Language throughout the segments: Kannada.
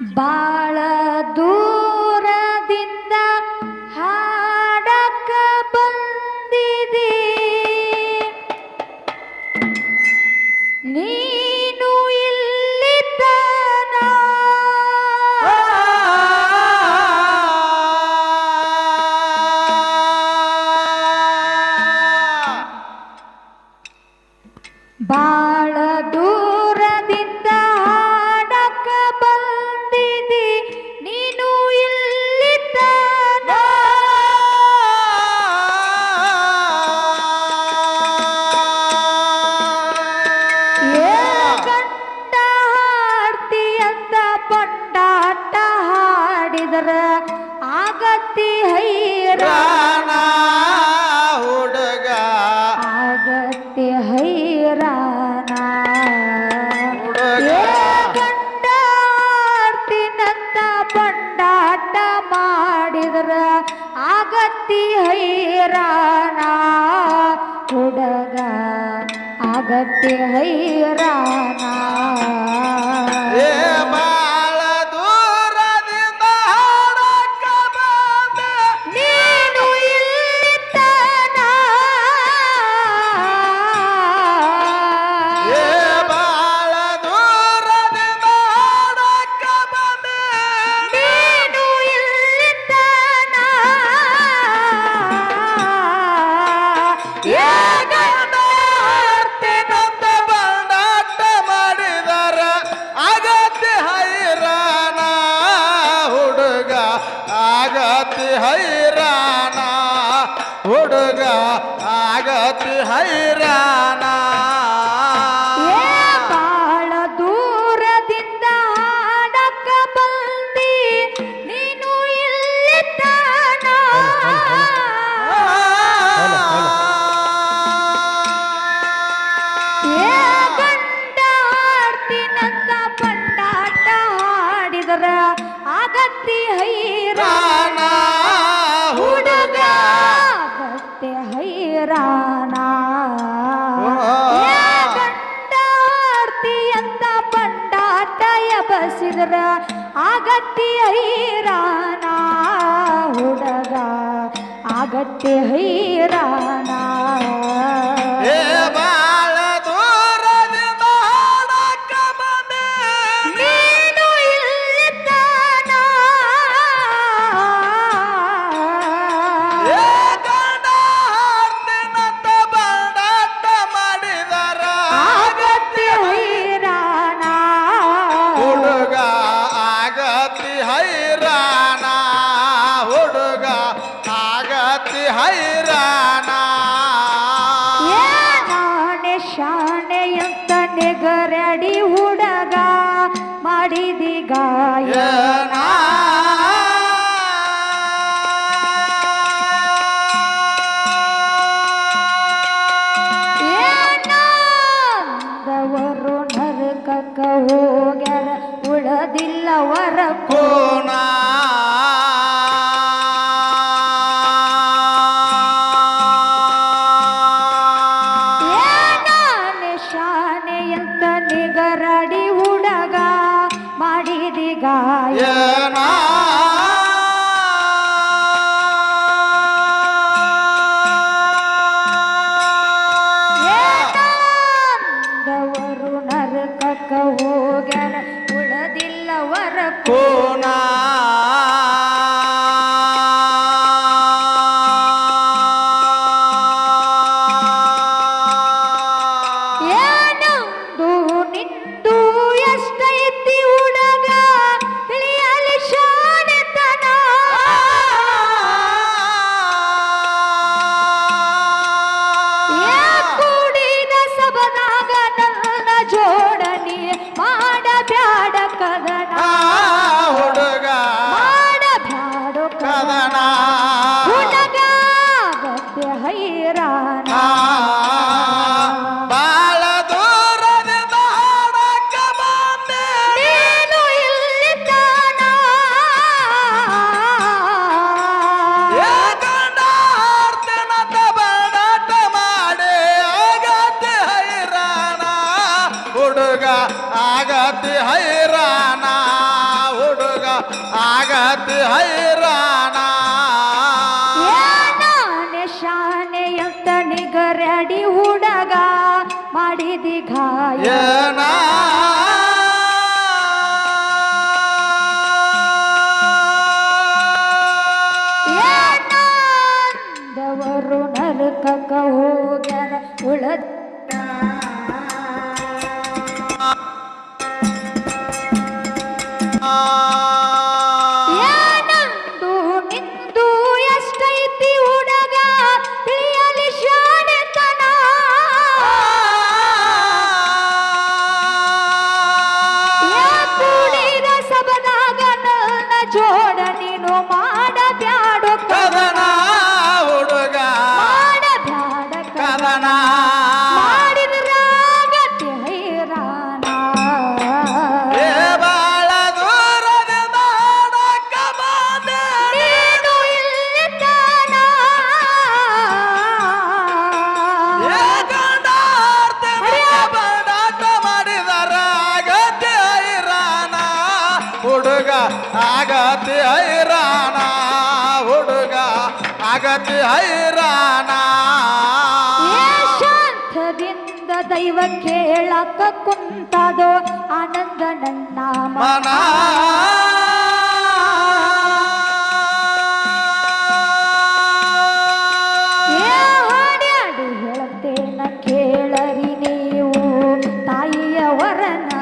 ಬಾಳದು जगत हैराना ಹುಡುಗ ಆಗತಿ ಹೈರಾ ರಾಣ. ಗಂಡಾರ್ತಿ ಅಂತ ಪಂಡಾಟ ಎಬಸಿದ್ರ ಆಗತ್ತಿ ಹೈರಾಣ ಹುಡುಗ ಆಗತ್ತೆ ಹೈರಾಣ ಗಾಯ ದವರು ನರಕಕ್ಕ ಹೋಗ್ಯಾರ ಉಳದಿಲ್ಲವರ ಕೋನಾ ಆಗತ್ ಹೈರಾಣ. ಶಾನೆಯಂತ ಹುಡಗ ಹುಡುಗ ಮಾಡಿದಿ ಗಾಯನ ದವರು ನರಕಕ್ಕ ಹೋಗ್ಯಾರ ಉಳದ ಜಗತಿ ಹೈರಾಣ. ಶಾಂತದಿಂದ ದೈವ ಕೇಳಕ ಕುಂತದೋ ಆನಂದ ನನ್ನ ಮನ. ಹಾಡ್ಯಾಡಿ ಹೇಳತ್ತೇನ ಕೇಳರಿ ನೀವು ತಾಯಿಯವರನ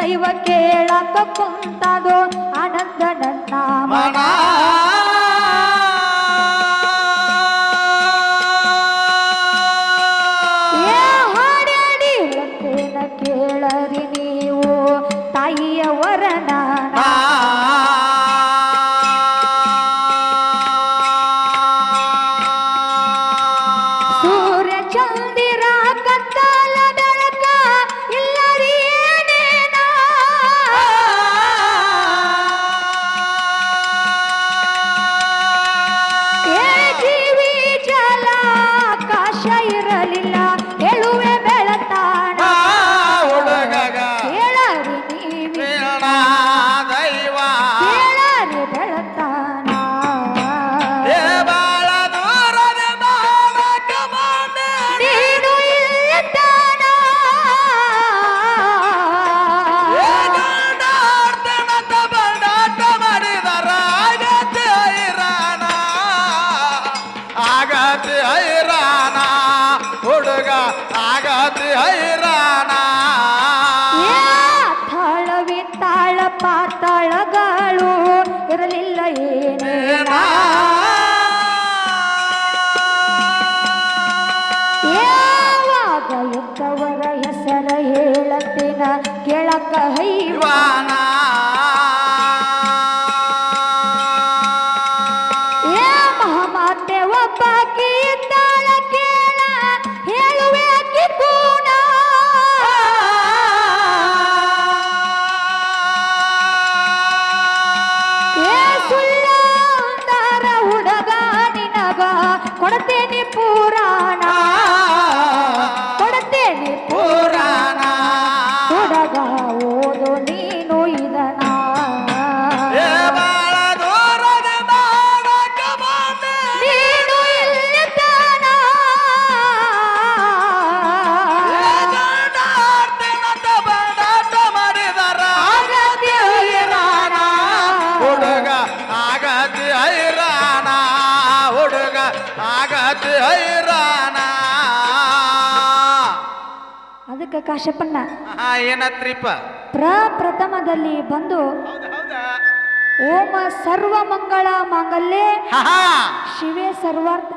ದೈವ ಕೇಳ ಕುಂತದೋ ಆಗತ್ತೆ ಹೈರಾಣ. ಅದಕ್ಕೆ ಕಾಶಪ್ಪಣ್ಣ. ಏನತ್ರಿಪ್ಪ ಪ್ರಪ್ರಥಮದಲ್ಲಿ ಬಂದು ಓಮ ಸರ್ವ ಮಂಗಳ ಮಾಂಗಲ್ಯೇ ಶಿವೆ ಸರ್ವಾರ್ಥ.